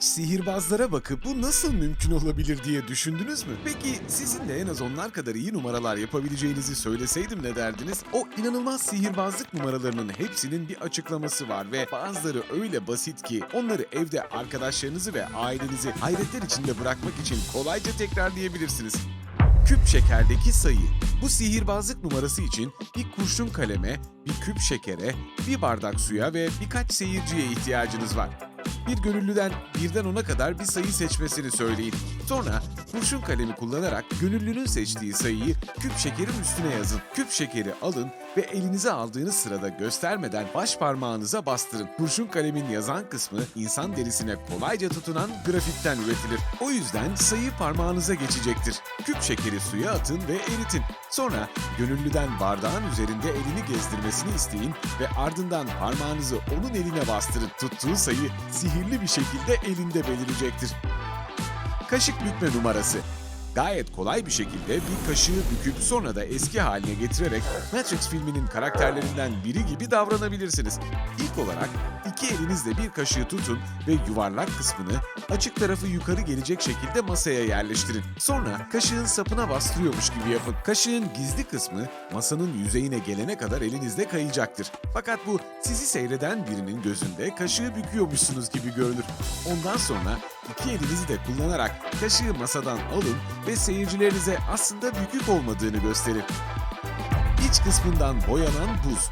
Hiç sihirbazlara bakıp bu nasıl mümkün olabilir diye düşündünüz mü? Peki sizin de en az onlar kadar iyi numaralar yapabileceğinizi söyleseydim ne derdiniz? O inanılmaz sihirbazlık numaralarının hepsinin bir açıklaması var ve bazıları öyle basit ki onları evde arkadaşlarınızı ve ailenizi hayretler içinde bırakmak için kolayca tekrarlayabilirsiniz. Küp şekerdeki sayı. Bu sihirbazlık numarası için bir kurşun kaleme, bir küp şekere, bir bardak suya ve birkaç seyirciye ihtiyacınız var. Bir gönüllüden birden ona kadar bir sayı seçmesini söyleyin. Sonra kurşun kalemi kullanarak gönüllünün seçtiği sayıyı küp şekerin üstüne yazın. Küp şekeri alın ve elinize aldığınız sırada göstermeden baş parmağınıza bastırın. Kurşun kalemin yazan kısmı insan derisine kolayca tutunan grafitten üretilir. O yüzden sayı parmağınıza geçecektir. Küp şekeri suya atın ve eritin. Sonra gönüllüden bardağın üzerinde elini gezdirmesini isteyin ve ardından parmağınızı onun eline bastırın. Tuttuğu sayı sihirli bir şekilde elinde belirecektir. Kaşık bükme numarası. Gayet kolay bir şekilde bir kaşığı büküp sonra da eski haline getirerek Matrix filminin karakterlerinden biri gibi davranabilirsiniz. İlk olarak iki elinizle bir kaşığı tutun ve yuvarlak kısmını açık tarafı yukarı gelecek şekilde masaya yerleştirin. Sonra kaşığın sapına bastırıyormuş gibi yapın. Kaşığın gizli kısmı masanın yüzeyine gelene kadar elinizde kayacaktır. Fakat bu sizi seyreden birinin gözünde kaşığı büküyormuşsunuz gibi görünür. Ondan sonra iki elinizi de kullanarak kaşığı masadan alın ve seyircilerinize aslında bükük olmadığını gösterin. İç kısmından boyanan buz.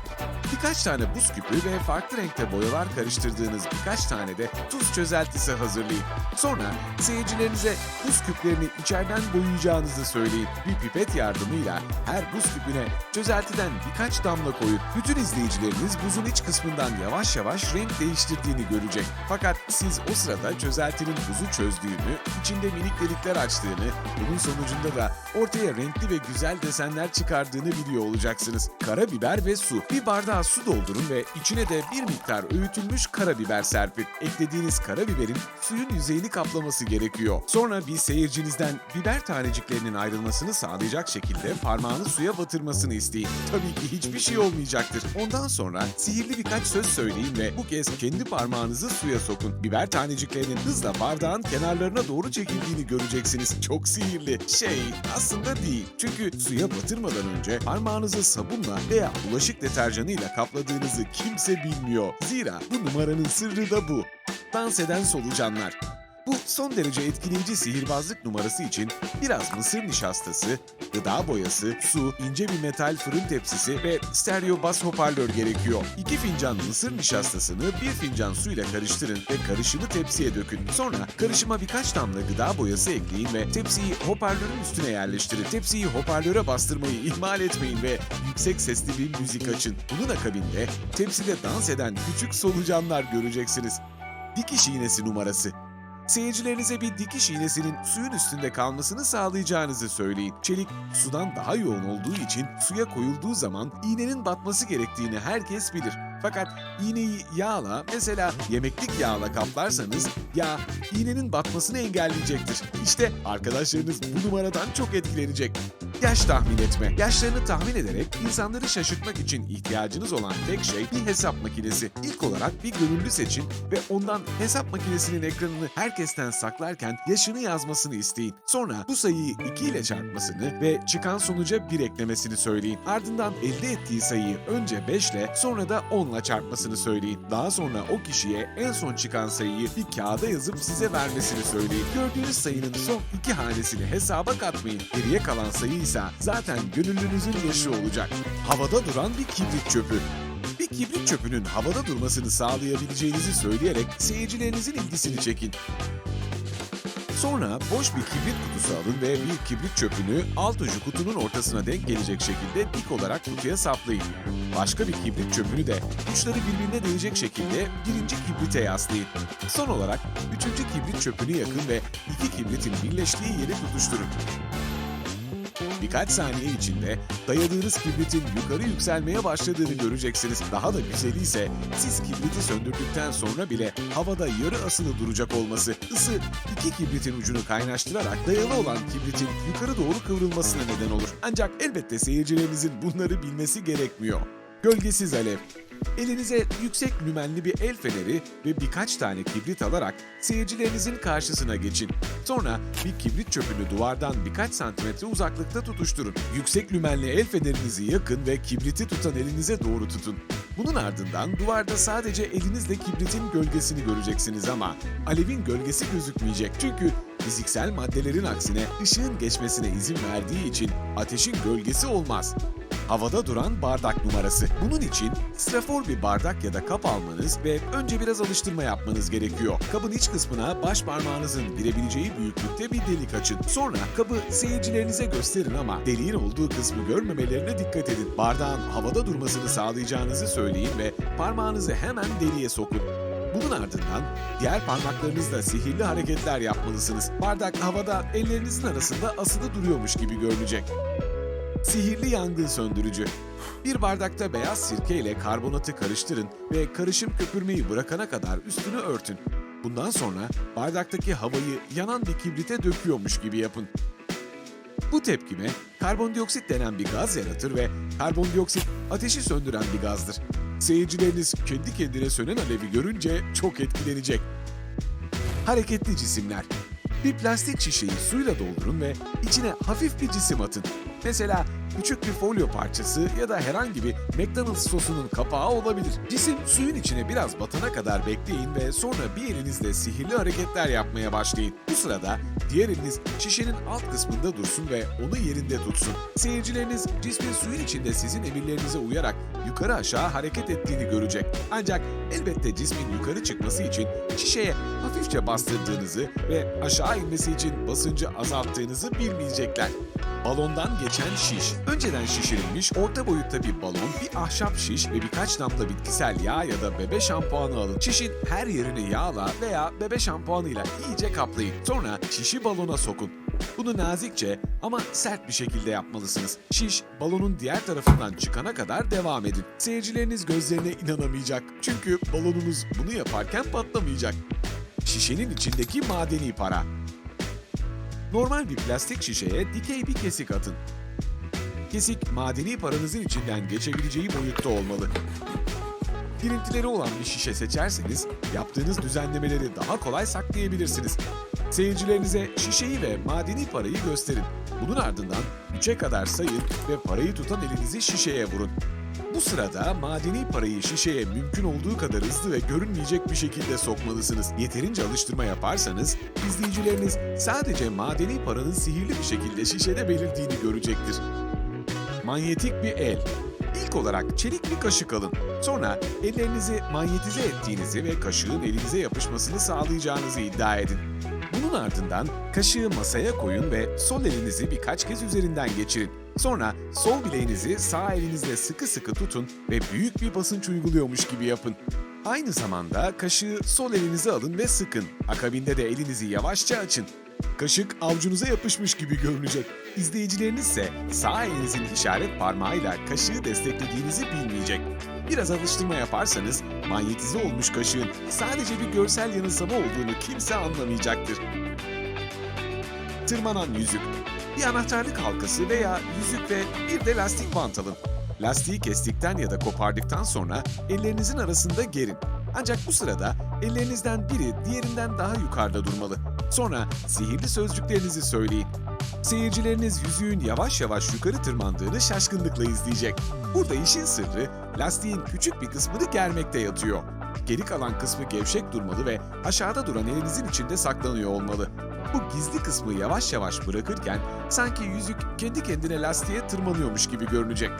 Birkaç tane buz küpü ve farklı renkte boyalar karıştırdığınız birkaç tane de tuz çözeltisi hazırlayın. Sonra seyircilerinize buz küplerini içeriden boyayacağınızı söyleyin. Bir pipet yardımıyla her buz küpüne çözeltiden birkaç damla koyun. Bütün izleyicileriniz buzun iç kısmından yavaş yavaş renk değiştirdiğini görecek. Fakat siz o sırada çözeltinin buzu çözdüğünü, içinde minik delikler açtığını, bunun sonucunda da ortaya renkli ve güzel desenler çıkardığını biliyor olacaksınız. Karabiber ve su. Bir bardağa su doldurun ve içine de bir miktar öğütülmüş karabiber serpin. Eklediğiniz karabiberin suyun yüzeyini kaplaması gerekiyor. Sonra bir seyircinizden biber taneciklerinin ayrılmasını sağlayacak şekilde parmağını suya batırmasını isteyin. Tabii ki hiçbir şey olmayacaktır. Ondan sonra sihirli birkaç söz söyleyin ve bu kez kendi parmağınızı suya sokun. Biber taneciklerinin hızla bardağın kenarlarına doğru çekildiğini göreceksiniz. Çok sihirli. Şey aslında değil. Çünkü suya batırmadan önce parmağınızı sabunla veya bulaşık deterjanıyla kapladığınızı kimse bilmiyor. Zira bu numaranın sırrı da bu. Dans eden solucanlar. Bu son derece etkileyici sihirbazlık numarası için biraz mısır nişastası, gıda boyası, su, ince bir metal fırın tepsisi ve stereo bas hoparlör gerekiyor. İki fincan mısır nişastasını bir fincan suyla karıştırın ve karışımı tepsiye dökün. Sonra karışıma birkaç damla gıda boyası ekleyin ve tepsiyi hoparlörün üstüne yerleştirin. Tepsiyi hoparlöre bastırmayı ihmal etmeyin ve yüksek sesli bir müzik açın. Bunun akabinde tepside dans eden küçük solucanlar göreceksiniz. Dikiş iğnesi numarası. Seyircilerinize bir dikiş iğnesinin suyun üstünde kalmasını sağlayacağınızı söyleyin. Çelik sudan daha yoğun olduğu için suya koyulduğu zaman iğnenin batması gerektiğini herkes bilir. Fakat iğneyi yağla, mesela yemeklik yağla kaplarsanız yağ iğnenin batmasını engelleyecektir. İşte arkadaşlarınız bu numaradan çok etkilenecek. Yaş tahmin etme. Yaşlarını tahmin ederek insanları şaşırtmak için ihtiyacınız olan tek şey bir hesap makinesi. İlk olarak bir gönüllü seçin ve ondan hesap makinesinin ekranını herkesten saklarken yaşını yazmasını isteyin. Sonra bu sayıyı 2 ile çarpmasını ve çıkan sonuca 1 eklemesini söyleyin. Ardından elde ettiği sayıyı önce 5 ile sonra da 10 ile çarpmasını söyleyin. Daha sonra o kişiye en son çıkan sayıyı bir kağıda yazıp size vermesini söyleyin. Gördüğünüz sayının son iki hanesini hesaba katmayın. Geriye kalan sayı ise zaten gönüllünüzün yaşı olacak. Havada duran bir kibrit çöpü. Bir kibrit çöpünün havada durmasını sağlayabileceğinizi söyleyerek seyircilerinizin ilgisini çekin. Sonra boş bir kibrit kutusu alın ve bir kibrit çöpünü alt ucu kutunun ortasına denk gelecek şekilde dik olarak kutuya saplayın. Başka bir kibrit çöpünü de uçları birbirine değecek şekilde birinci kibrite yaslayın. Son olarak üçüncü kibrit çöpünü yakın ve iki kibritin birleştiği yeri tutuşturun. Birkaç saniye içinde dayadığınız kibritin yukarı yükselmeye başladığını göreceksiniz. Daha da güzeli ise siz kibriti söndürdükten sonra bile havada yarı asılı duracak olması. Isı iki kibritin ucunu kaynaştırarak dayalı olan kibritin yukarı doğru kıvrılmasına neden olur. Ancak elbette seyircilerinizin bunları bilmesi gerekmiyor. Gölgesiz alev. Elinize yüksek lümenli bir el feneri ve birkaç tane kibrit alarak seyircilerinizin karşısına geçin. Sonra bir kibrit çöpünü duvardan birkaç santimetre uzaklıkta tutuşturun. Yüksek lümenli el fenerinizi yakın ve kibriti tutan elinize doğru tutun. Bunun ardından duvarda sadece elinizle kibritin gölgesini göreceksiniz ama alevin gölgesi gözükmeyecek. Çünkü fiziksel maddelerin aksine ışığın geçmesine izin verdiği için ateşin gölgesi olmaz. Havada duran bardak numarası. Bunun için strafor bir bardak ya da kap almanız ve önce biraz alıştırma yapmanız gerekiyor. Kabın iç kısmına baş parmağınızın girebileceği büyüklükte bir delik açın. Sonra kabı seyircilerinize gösterin ama deliğin olduğu kısmı görmemelerine dikkat edin. Bardağın havada durmasını sağlayacağınızı söyleyin ve parmağınızı hemen deliğe sokun. Bunun ardından diğer parmaklarınızla sihirli hareketler yapmalısınız. Bardak havada ellerinizin arasında asılı duruyormuş gibi görünecek. Sihirli yangın söndürücü. Bir bardakta beyaz sirke ile karbonatı karıştırın ve karışım köpürmeyi bırakana kadar üstünü örtün. Bundan sonra bardaktaki havayı yanan bir kibrite döküyormuş gibi yapın. Bu tepkime karbondioksit denen bir gaz yaratır ve karbondioksit ateşi söndüren bir gazdır. Seyircileriniz kendi kendine sönen alevi görünce çok etkilenecek. Hareketli cisimler. Bir plastik şişeyi suyla doldurun ve içine hafif bir cisim atın. Mesela küçük bir folyo parçası ya da herhangi bir McDonald's sosunun kapağı olabilir. Cisim suyun içine biraz batana kadar bekleyin ve sonra bir elinizle sihirli hareketler yapmaya başlayın. Bu sırada diğer eliniz şişenin alt kısmında dursun ve onu yerinde tutsun. Seyircileriniz cismin suyun içinde sizin emirlerinize uyarak yukarı aşağı hareket ettiğini görecek. Ancak elbette cismin yukarı çıkması için şişeye hafifçe bastırdığınızı ve aşağı inmesi için basıncı azalttığınızı bilmeyecekler. Balondan geçen şiş. Önceden şişirilmiş orta boyutta bir balon, bir ahşap şiş ve birkaç damla bitkisel yağ ya da bebe şampuanı alın. Şişin her yerini yağla veya bebe şampuanıyla iyice kaplayın. Sonra şişi balona sokun. Bunu nazikçe ama sert bir şekilde yapmalısınız. Şiş balonun diğer tarafından çıkana kadar devam edin. Seyircileriniz gözlerine inanamayacak. Çünkü balonunuz bunu yaparken patlamayacak. Şişenin içindeki madeni para. Normal bir plastik şişeye dikey bir kesik atın. Kesik madeni paranızın içinden geçebileceği boyutta olmalı. Girintileri olan bir şişe seçerseniz yaptığınız düzenlemeleri daha kolay saklayabilirsiniz. Seyircilerinize şişeyi ve madeni parayı gösterin. Bunun ardından 3'e kadar sayın ve parayı tutan elinizi şişeye vurun. Bu sırada madeni parayı şişeye mümkün olduğu kadar hızlı ve görünmeyecek bir şekilde sokmalısınız. Yeterince alıştırma yaparsanız izleyicileriniz sadece madeni paranın sihirli bir şekilde şişede belirdiğini görecektir. Manyetik bir el. İlk olarak çelik bir kaşık alın. Sonra ellerinizi manyetize ettiğinizi ve kaşığın elinize yapışmasını sağlayacağınızı iddia edin. Bunun ardından kaşığı masaya koyun ve sol elinizi birkaç kez üzerinden geçirin. Sonra sol bileğinizi sağ elinizle sıkı sıkı tutun ve büyük bir basınç uyguluyormuş gibi yapın. Aynı zamanda kaşığı sol elinize alın ve sıkın. Akabinde de elinizi yavaşça açın. Kaşık avucunuza yapışmış gibi görünecek. İzleyicileriniz ise sağ elinizin işaret parmağıyla kaşığı desteklediğinizi bilmeyecek. Biraz alıştırma yaparsanız manyetize olmuş kaşığın sadece bir görsel yanılsama olduğunu kimse anlamayacaktır. Tırmanan yüzük. Bir anahtarlık halkası veya yüzük ve bir de lastik bant alın. Lastiği kestikten ya da kopardıktan sonra ellerinizin arasında gerin. Ancak bu sırada ellerinizden biri diğerinden daha yukarıda durmalı. Sonra sihirli sözcüklerinizi söyleyin. Seyircileriniz yüzüğün yavaş yavaş yukarı tırmandığını şaşkınlıkla izleyecek. Burada işin sırrı lastiğin küçük bir kısmını germekte yatıyor. Geri kalan kısmı gevşek durmalı ve aşağıda duran elinizin içinde saklanıyor olmalı. Bu gizli kısmı yavaş yavaş bırakırken sanki yüzük kendi kendine lastiğe tırmanıyormuş gibi görünecek.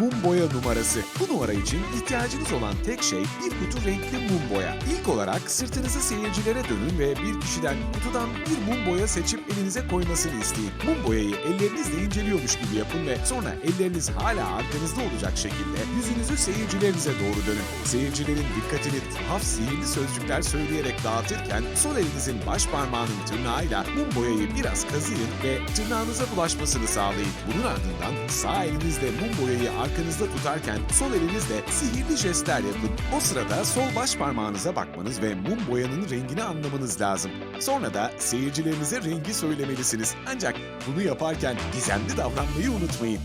Mum boya numarası. Bu numara için ihtiyacınız olan tek şey bir kutu renkli mum boya. İlk olarak sırtınızı seyircilere dönün ve bir kişiden kutudan bir mum boya seçip elinize koymasını isteyin. Mum boyayı ellerinizle inceliyormuş gibi yapın ve sonra elleriniz hala arkanızda olacak şekilde yüzünüzü seyircilerinize doğru dönün. Seyircilerin dikkatini tuhaf sihirli sözcükler söyleyerek dağıtırken sol elinizin baş parmağının tırnağıyla mum boyayı biraz kazıyın ve tırnağınıza bulaşmasını sağlayın. Bunun ardından sağ elinizle mum boyayı arkanızda tutarken sol elinizle sihirli jestler yapın. O sırada sol baş parmağınıza bakmanız ve mum boyanın rengini anlamanız lazım. Sonra da seyircilerinize rengi söylemelisiniz. Ancak bunu yaparken gizemli davranmayı unutmayın.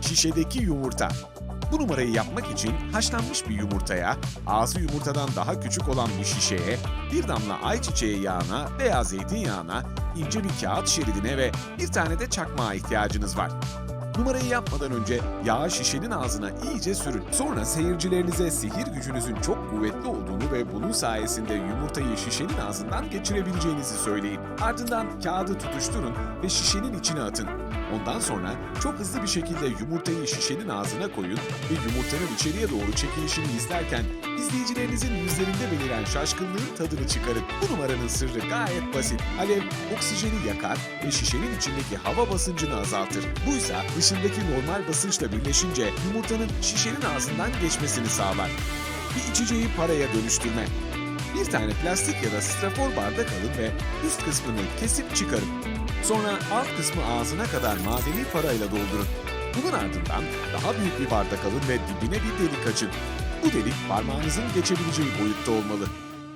Şişedeki yumurta. Bu numarayı yapmak için haşlanmış bir yumurtaya, ağzı yumurtadan daha küçük olan bir şişeye, bir damla ayçiçeği yağına veya zeytinyağına, ince bir kağıt şeridine ve bir tane de çakmağa ihtiyacınız var. Numarayı yapmadan önce yağı şişenin ağzına iyice sürün. Sonra seyircilerinize sihir gücünüzün çok kuvvetli olduğunu ve bunun sayesinde yumurtayı şişenin ağzından geçirebileceğinizi söyleyin. Ardından kağıdı tutuşturun ve şişenin içine atın. Ondan sonra çok hızlı bir şekilde yumurtayı şişenin ağzına koyun ve yumurtanın içeriye doğru çekilişini izlerken izleyicilerinizin yüzlerinde beliren şaşkınlığın tadını çıkarın. Bu numaranın sırrı gayet basit. Alev oksijeni yakar ve şişenin içindeki hava basıncını azaltır. Buysa dışındaki normal basınçla birleşince yumurtanın şişenin ağzından geçmesini sağlar. Bir içeceği paraya dönüştürme. Bir tane plastik ya da strafor bardak alın ve üst kısmını kesip çıkarın. Sonra alt kısmı ağzına kadar madeni parayla doldurun. Bunun ardından daha büyük bir bardak alın ve dibine bir delik açın. Bu delik parmağınızın geçebileceği boyutta olmalı.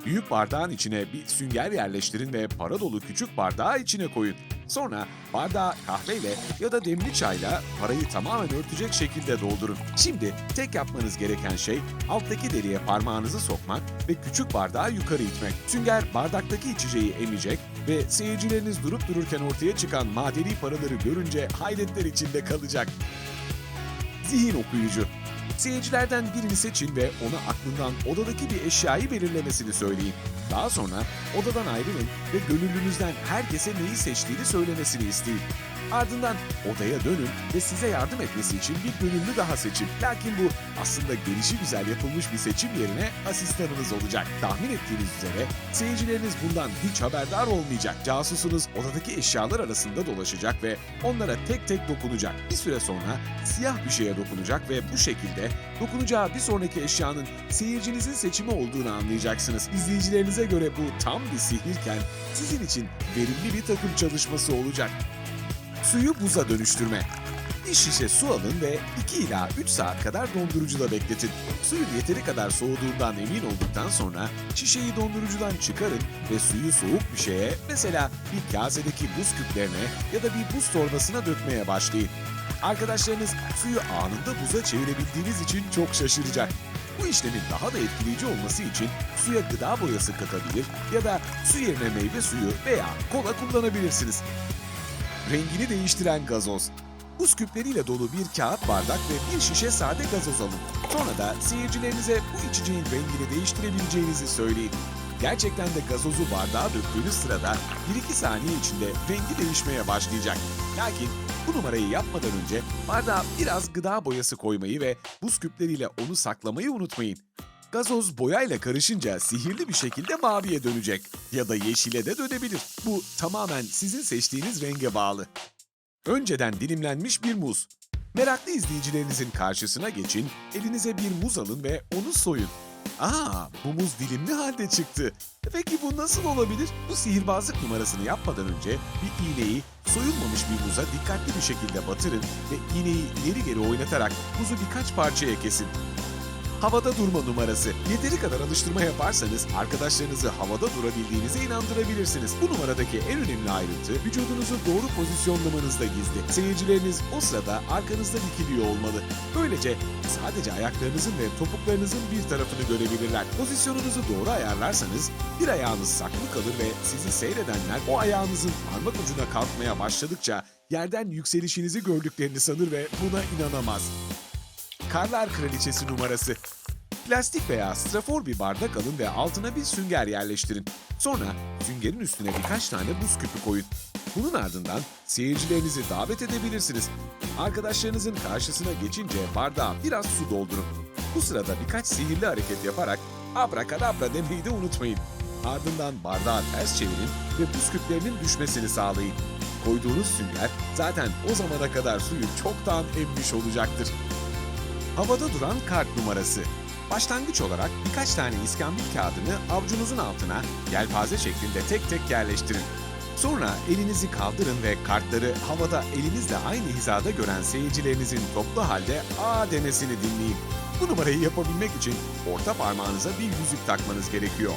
Büyük bardağın içine bir sünger yerleştirin ve para dolu küçük bardağı içine koyun. Sonra bardağı kahveyle ya da demli çayla parayı tamamen örtecek şekilde doldurun. Şimdi tek yapmanız gereken şey alttaki deliğe parmağınızı sokmak ve küçük bardağı yukarı itmek. Sünger bardaktaki içeceği emecek ve seyircileriniz durup dururken ortaya çıkan madeni paraları görünce hayretler içinde kalacak. Zihin okuyucu. Seyircilerden birini seçin ve ona aklından odadaki bir eşyayı belirlemesini söyleyin. Daha sonra odadan ayrılın ve gönüllünüzden herkese neyi seçtiğini söylemesini isteyin. Ardından odaya dönün ve size yardım etmesi için bir gönüllü daha seçin. Lakin bu aslında gelişi güzel yapılmış bir seçim yerine asistanınız olacak. Tahmin ettiğiniz üzere seyircileriniz bundan hiç haberdar olmayacak. Casusunuz odadaki eşyalar arasında dolaşacak ve onlara tek tek dokunacak. Bir süre sonra siyah bir şeye dokunacak ve bu şekilde dokunacağı bir sonraki eşyanın seyircinizin seçimi olduğunu anlayacaksınız. İzleyicilerinize göre bu tam bir sihirken sizin için verimli bir takım çalışması olacak. Suyu buza dönüştürme. Bir şişe su alın ve 2 ila 3 saat kadar dondurucuda bekletin. Suyun yeteri kadar soğuduğundan emin olduktan sonra şişeyi dondurucudan çıkarın ve suyu soğuk bir şeye, mesela bir kasedeki buz küplerine ya da bir buz torbasına dökmeye başlayın. Arkadaşlarınız suyu anında buza çevirebildiğiniz için çok şaşıracak. Bu işlemin daha da etkileyici olması için suya gıda boyası katabilir ya da su yerine meyve suyu veya kola kullanabilirsiniz rengini değiştiren gazoz. Buz küpleriyle dolu bir kağıt bardak ve bir şişe sade gazoz alın. Sonra da seyircilerinize bu içeceğin rengini değiştirebileceğinizi söyleyin. Gerçekten de gazozu bardağa döktüğünüz sırada 1-2 saniye içinde rengi değişmeye başlayacak. Lakin bu numarayı yapmadan önce bardağa biraz gıda boyası koymayı ve buz küpleriyle onu saklamayı unutmayın. Gazoz boyayla karışınca sihirli bir şekilde maviye dönecek ya da yeşile de dönebilir. Bu tamamen sizin seçtiğiniz renge bağlı. Önceden dilimlenmiş bir muz. Meraklı izleyicilerinizin karşısına geçin, elinize bir muz alın ve onu soyun. Aa, bu muz dilimli halde çıktı. Peki bu nasıl olabilir? Bu sihirbazlık numarasını yapmadan önce bir iğneyi soyulmamış bir muza dikkatli bir şekilde batırın ve iğneyi ileri geri oynatarak muzu birkaç parçaya kesin. Havada durma numarası. Yeteri kadar alıştırma yaparsanız arkadaşlarınızı havada durabildiğinize inandırabilirsiniz. Bu numaradaki en önemli ayrıntı vücudunuzu doğru pozisyonlamanızda gizli. Seyircileriniz o sırada arkanızda dikiliyor olmalı. Böylece sadece ayaklarınızın ve topuklarınızın bir tarafını görebilirler. Pozisyonunuzu doğru ayarlarsanız bir ayağınız saklı kalır ve sizi seyredenler o ayağınızın parmak ucuna kalkmaya başladıkça yerden yükselişinizi gördüklerini sanır ve buna inanamaz. Karlar Kraliçesi numarası. Plastik veya strafor bir bardak alın ve altına bir sünger yerleştirin. Sonra süngerin üstüne birkaç tane buz küpü koyun. Bunun ardından seyircilerinizi davet edebilirsiniz. Arkadaşlarınızın karşısına geçince bardağa biraz su doldurun. Bu sırada birkaç sihirli hareket yaparak abrakadabra demeyi de unutmayın. Ardından bardağı ters çevirin ve buz küplerinin düşmesini sağlayın. Koyduğunuz sünger zaten o zamana kadar suyu çoktan emmiş olacaktır. Havada duran kart numarası. Başlangıç olarak birkaç tane iskambil kağıdını avucunuzun altına yelpaze şeklinde tek tek yerleştirin. Sonra elinizi kaldırın ve kartları havada elinizle aynı hizada gören seyircilerinizin toplu halde A demesini dinleyin. Bu numarayı yapabilmek için orta parmağınıza bir yüzük takmanız gerekiyor.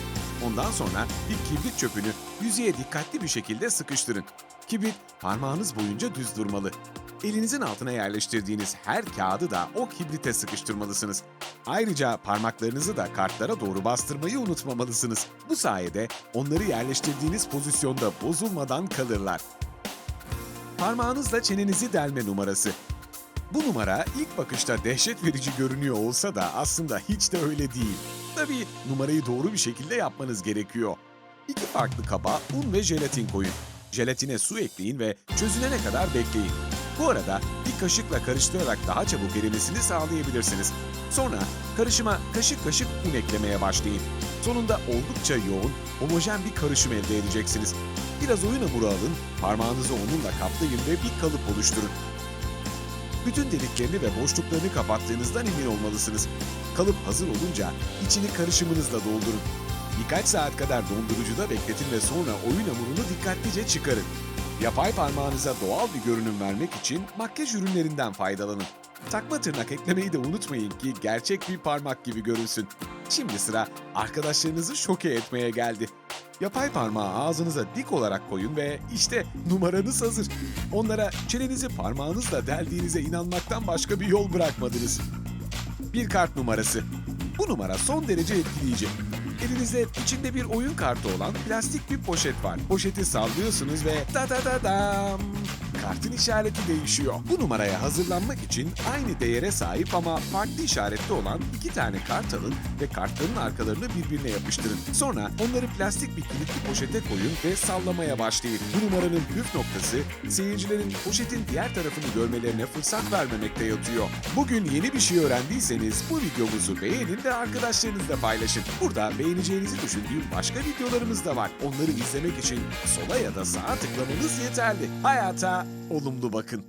Ondan sonra bir kibrit çöpünü yüzeye dikkatli bir şekilde sıkıştırın. Kibrit parmağınız boyunca düz durmalı. Elinizin altına yerleştirdiğiniz her kağıdı da o kibrite sıkıştırmalısınız. Ayrıca parmaklarınızı da kartlara doğru bastırmayı unutmamalısınız. Bu sayede onları yerleştirdiğiniz pozisyonda bozulmadan kalırlar. Parmağınızla çenenizi delme numarası. Bu numara ilk bakışta dehşet verici görünüyor olsa da aslında hiç de öyle değil. Tabii numarayı doğru bir şekilde yapmanız gerekiyor. İki farklı kaba un ve jelatin koyun. Jelatine su ekleyin ve çözülene kadar bekleyin. Bu arada bir kaşıkla karıştırarak daha çabuk erimesini sağlayabilirsiniz. Sonra karışıma kaşık kaşık un eklemeye başlayın. Sonunda oldukça yoğun, homojen bir karışım elde edeceksiniz. Biraz oyun hamuru alın, parmağınızı onunla kaplayın ve bir kalıp oluşturun. Bütün deliklerini ve boşluklarını kapattığınızdan emin olmalısınız. Kalıp hazır olunca içini karışımınızla doldurun. Birkaç saat kadar dondurucuda bekletin ve sonra oyun hamurunu dikkatlice çıkarın. Yapay parmağınıza doğal bir görünüm vermek için makyaj ürünlerinden faydalanın. Takma tırnak eklemeyi de unutmayın ki gerçek bir parmak gibi görünsün. Şimdi sıra arkadaşlarınızı şoke etmeye geldi. Yapay parmağı ağzınıza dik olarak koyun ve işte numaranız hazır. Onlara çenenizi parmağınızla deldiğinize inanmaktan başka bir yol bırakmadınız. Bir kart numarası. Bu numara son derece etkileyici. Elinizde içinde bir oyun kartı olan plastik bir poşet var. Poşeti sallıyorsunuz ve da da da dam. Kartın işareti değişiyor. Bu numaraya hazırlanmak için aynı değere sahip ama farklı işaretli olan iki tane kart alın ve kartların arkalarını birbirine yapıştırın. Sonra onları plastik bir kilitli poşete koyun ve sallamaya başlayın. Bu numaranın püf noktası seyircilerin poşetin diğer tarafını görmelerine fırsat vermemekte yatıyor. Bugün yeni bir şey öğrendiyseniz bu videomuzu beğenin ve arkadaşlarınızla paylaşın. Burada beğeneceğinizi düşündüğüm başka videolarımız da var. Onları izlemek için sola ya da sağa tıklamanız yeterli. Hayata olumlu bakın.